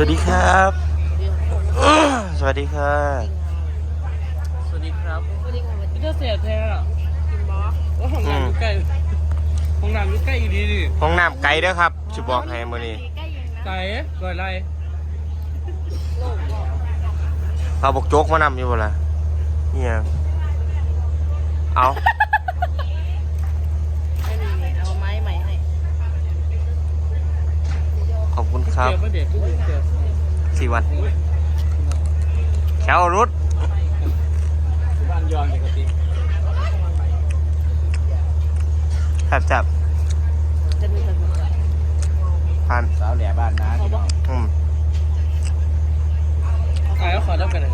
สวัสดีครับ สวัสดีค่ะสวัสดีครับสวัสดีค่ะวันพี่เจ้าเสียแท้อะกินบอสว่าห้องน้ำอยู่ใกล้ห้องน้ำอยู่ใกล้อีดีดิห้องน้ำไกลเด้อครับจะบอกให้มื้อนี้ใกล้ยังนะไกลเอ๊ะก่อยไรโลกบอกเอาบกโจ๊กมานำอยู่บ่ล่ะเนี่ยเอา ไม่มีเลยเอาไม้ใหม่ให้ ขอบ คุณครับเจ็บปะเด็กทุกคนเจ็บสี่วันแถวรุดบ้านยอนปกติแทบจับจะมีคนมาผ่านสาวแหล่บ้านนะพี่น้องอืมไอ้ก็ขอรับกันเลย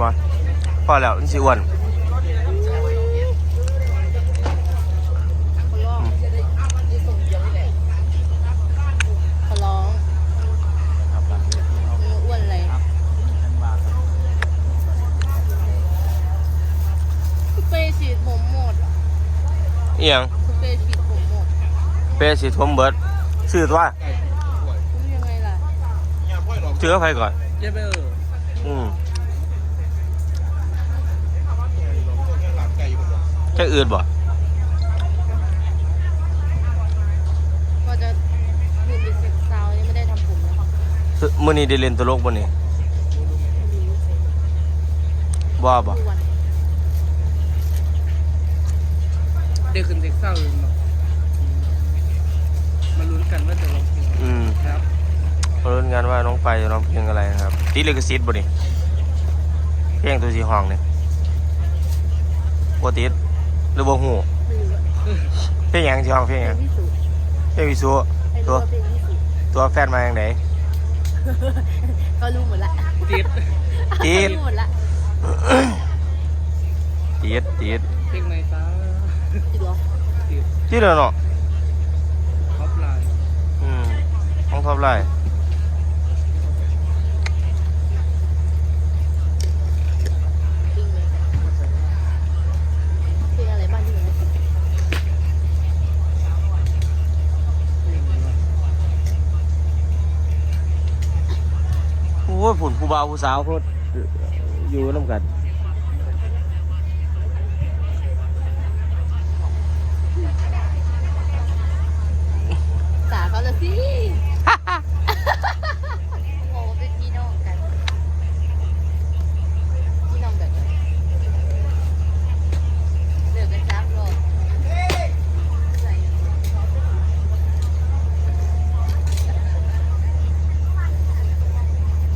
มาพอแล้วนี่สิอ้วน เขาร้องที่ส่งเยอะเลยเขาร้อง ครับบ้านพี่น้อง มืออ้วนเลย ท่านบ้านครับ คุณเปย์ฉีดผมหมด เอียงเปย์ฉีดผมเป้สิทมเบิดซื้อตัวรู้ยังไงล่ะซื้อไปก่อนเจ็บไปเอออืมจะอืดบ่ก็จะยืนเป็นเซ็กซาวยังไม่ได้ทำผมเลยซื้อมื้อนี้ได้เล่นตลกบ่นี่บ่บ่ ทุกวัน เด็กขึ้นเด็กเศร้าเลยมามาลุ้นกันว่าจะร้องเพลงอะไรอืมครับมาลุ้นกันว่าน้องไปจะร้องเพลงอะไรนะครับติดลิขสิทธิ์บ่นี่เพลงตัวสีห้องนี่บ่ติดหรือบ่ฮู้ไม่รู้ว่าเพลงหยังสิห้องเพลงหเป็ยันงที่สุดเพลงวิสุไอ้ตัตัววเป็นที่สุดตัวแฟนมาอย่างไดก็รู้หมดละติดติดรู้หมดละติดติดเพลงไหนฟ้า จริงเหรอติดติดแล้วเนาะท็อปไลน์อืมห้องท็อปไลน์จริงเลยเพลงอะไรบ้างที่มันโอ้ยผุนผู้บ่าวผู้สาวโคตรอยู่นํกัน สาเขาละสิ โอ้เป็นพี่น้องกัน พี่น้องกันเดือดกันซับโลดใส่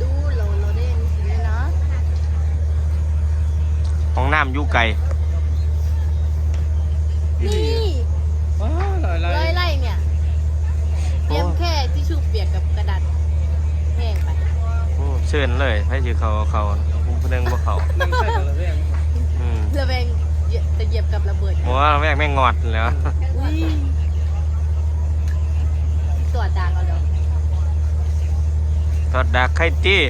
ดูโลโลเด้นสิเลยเนาะ ห้องน้ำอยู่ไกลนี่ว้าวหลายไรร้อยไร่เนี่ยเตรียมแค่ทิชชู่เปียกกับกระดาษแห้งไปโอ้เชิญเลยให้ถือเขาเขาผู้เพิ่นบ่เขานั่งใส่แต่ละเรื่องอืมเพื่อแบงเหยียบจะเหยียบกับระเบิดเพราะว่าแม่งแม่งงอดแล้วอุ้ยตัวจางเอาเลยตอดดักไข่ตี้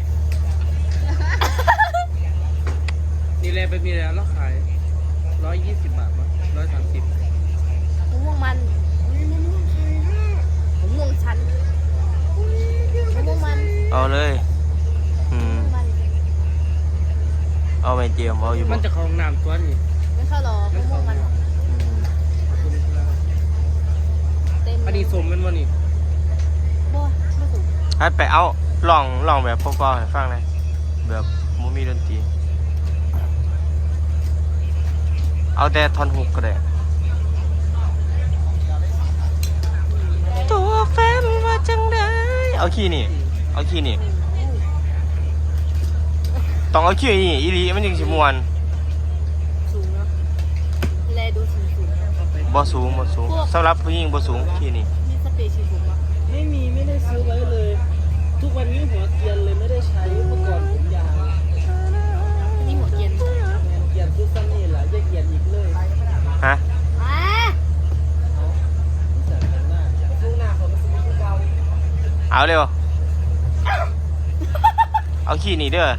นี่แหละไปมีแล้วเราขายร้อยยี่สิบบาทมั้งร้อยสามสิบมะม่วงมันมะม่วงชั้นมะม่วงมันเอาเลยอืมมันเอาไม่เจียมเอาอยู่บ่มันจะคลองน้ำตัวนี่ไม่เข้าหรอกมะม่วงมันอืมเต็มอันนี้สมมันวะนี่บ่ไม่ถูกให้ไปเอาลองลองแบบพอๆให้ฟังหน่อยแบบบ่มีดนตรี เอาแต่ท่อนฮุกก็ได้ตัวแฟนว่าจังได้ เอาขี้นี่ เอาขี้นี่ ต้องเอาขี้นี่อีหลีมันจึงสิม่วนสูงเนาะแลดูสูงสูงเอาไปบ่สูงบ่สูงสำหรับผู้หญิงบ่สูงขี้นี่ มีสเปรย์ฉีดผมอะไม่มีไม่ได้ซื้อไว้เลย ทุกวันนี้หัวเกรียนเลยไม่ได้ใช้เมื่อก่อนผมยาวนี่หัวเกียนแมนเกรียนซื้อซันนี่แหละจะ เกรียนอีกเลยฮะอ่าจัดกันหน้าสู้หน้าเขาไม่ซื้อที่เก่าเอาเร็ว เอาขี้นี่เด้อ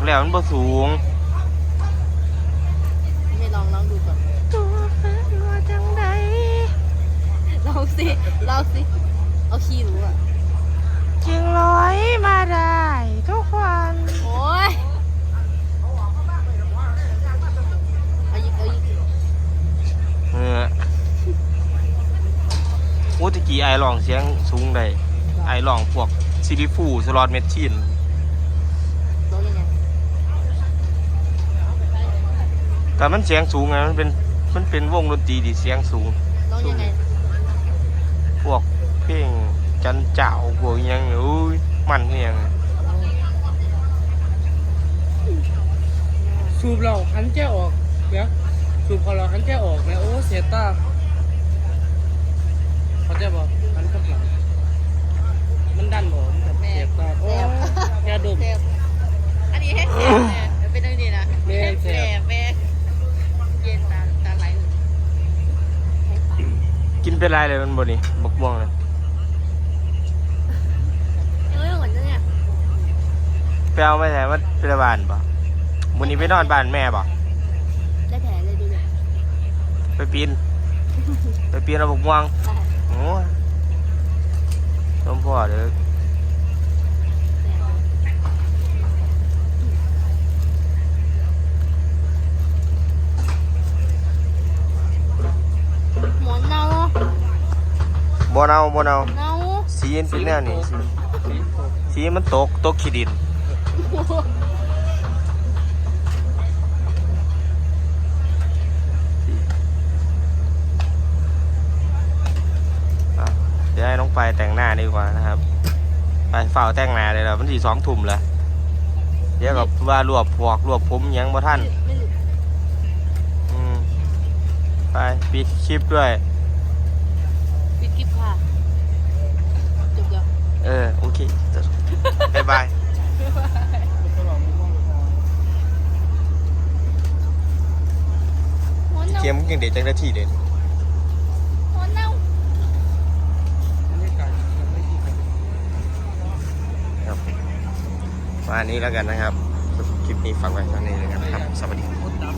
บอกแล้วมันบ่สูง ไม่ลองลองดูก่อนตัวตัวจังใดลองสิลองสิเอาขี้รู้อะจึงร้อยมาได้ทุกวันโอ้ยเอายิกเอายิกเออโอ้ตะกี้ไอร้องเสียงสูงได้ไอร้องพวกซิลิฟูสลอตเมชชิน ลองยังไง แต่มันเสียงสูงไงมันเป็นมันเป็นวงดนตรีที่เสียงสูงลองยังไงพวกเพลงจันเจ้าพวกอิหยังเนี่ยอุ้ยมันเนียงสูบเราหันแก้ออกเดี๋ยวสูบพอเราหันแก้ออกนะโอ้เสียตาเขาใจบอกหันกับหลังมันดันบ่มันแบบเสียตาโอ้แกดมแสบอันนี้ให้แสบเนี่ยเป็นอันนี้นะ แม่ ให้ แส แส บ บแม่เย็นตาตาไหลเลยให้ปาก กิน เป็นไรเลยมันบ่นี่บกม่วงเลยเอ้ยเหมือนจะเนี่ยไปเอาไม่ใช่ว่าเป็นบ้านป่ะวันนี้ไปนอนบ้านแม่ป่ะได้แผลเลยดูเนี่ยไปปีน ไปปีนเอาบกม่วงใช่โอ้ยต้มพ่อเด้อ หมอนเน่า บ่เอาบ่เอาเน่าสีมันเป็นแนวนี้สีสีมันตกตกขี้ดินอะเดี๋ยวให้น้องไปแต่งหน้าดีกว่านะครับ ไปเฝ้าแต่งหน้าเลยแล้วมันสี่สองทุ่มแล้วเดี๋ยวกับว่ารวบพวกรวบผมหยังบ่ท่านไม่หลุดอืม ไปปิดคลิปด้วยปิดค ลิปค่ะจบยังเออโอเคจบบ๊ายบายหมอนเน่าเกมยังเด็กจังได้ที่เด่นหมอนเน่าครับมาอันนี้แล้วกันนะครับ คลิปนี้ฝากไว้เท่านี้เลยนะครับ สวัสดีครับ